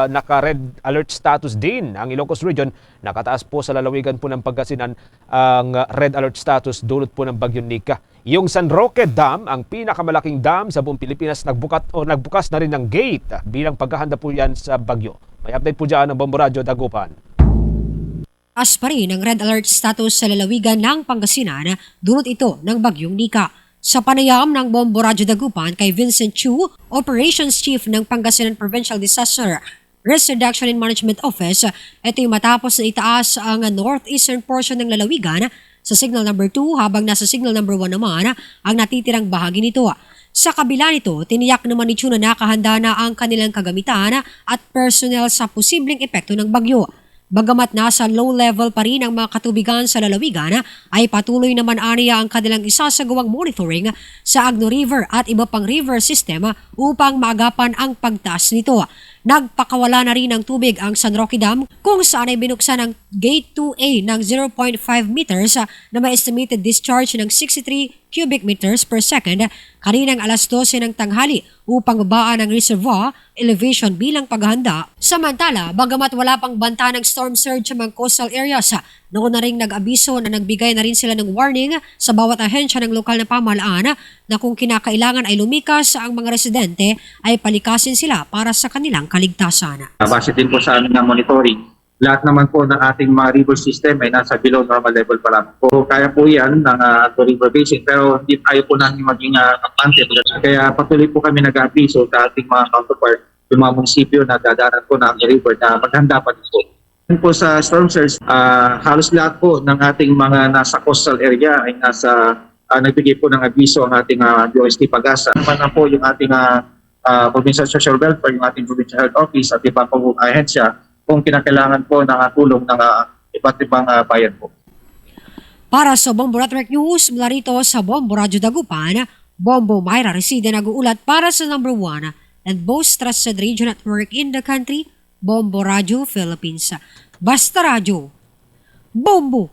Uh, naka-red alert status din ang Ilocos Region. Nakataas po sa lalawigan po ng Pangasinan ang uh, red alert status dulot po ng Bagyong Nika. Yung San Roque Dam, ang pinakamalaking dam sa buong Pilipinas, nagbukat o nagbukas na rin ng gate bilang paghahanda po yan sa bagyo. May update po dyan ng Bomboradyo Dagupan. Taas pa rin ang red alert status sa lalawigan ng Pangasinan dulot ito ng bagyong Nika. Sa panayam ng Bombo Dagupan kay Vincent Chu, Operations Chief ng Pangasinan Provincial Disaster Risk Reduction and Management Office, ito yung matapos na itaas ang northeastern portion ng lalawigan sa signal number 2 habang nasa signal number 1 naman ang natitirang bahagi nito. Sa kabila nito, tiniyak naman ni Chu na nakahanda na ang kanilang kagamitan at personnel sa posibleng epekto ng bagyo. Bagamat nasa low level pa rin ang mga katubigan sa lalawigan, ay patuloy naman aniya ang kanilang isasagawang monitoring sa Agno River at iba pang river system upang maagapan ang pagtaas nito. Nagpakawala na rin ng tubig ang San Roque Dam kung saan ay binuksan ang Gate 2A ng 0.5 meters na may estimated discharge ng 63 cubic meters per second kaninang alas 12 ng tanghali upang babaan ang reservoir elevation bilang paghahanda. Samantala, bagamat wala pang banta ng storm surge sa mga coastal areas, noon na rin nag-abiso na nagbigay na rin sila ng warning sa bawat ahensya ng lokal na pamahalaan na kung kinakailangan ay lumikas ang mga residente ay palikasin sila para sa kanilang kaligtasan. Base din po sa aming monitoring, lahat naman po ng ating mga river system ay nasa below normal level pa lang. So, kaya po yan ng uh, River Basin pero hindi tayo po namin maging uh. Kaya patuloy po kami nag-abiso sa ating mga counterpart, yung mga munisipyo na dadanan po ng river na maghanda pa din po. Po sa storm surge, uh, halos lahat po ng ating mga nasa coastal area ay nasa uh, nagbigay po ng abiso ang ating uh, DOST Pag-asa. Naman na po yung ating uh, uh, Provincial Social Welfare, yung ating Provincial Health Office at iba pong ahensya kung kinakailangan po ng uh, tulong ng uh, iba't ibang uh, bayan po. Para sa Bombo Network News, mula rito sa Bombo Radyo Dagupan, Bombo Myra Reside nag-uulat para sa number 1 and most trusted radio network in the country, Bombo Radio Philippines. Basta Radio, Bombo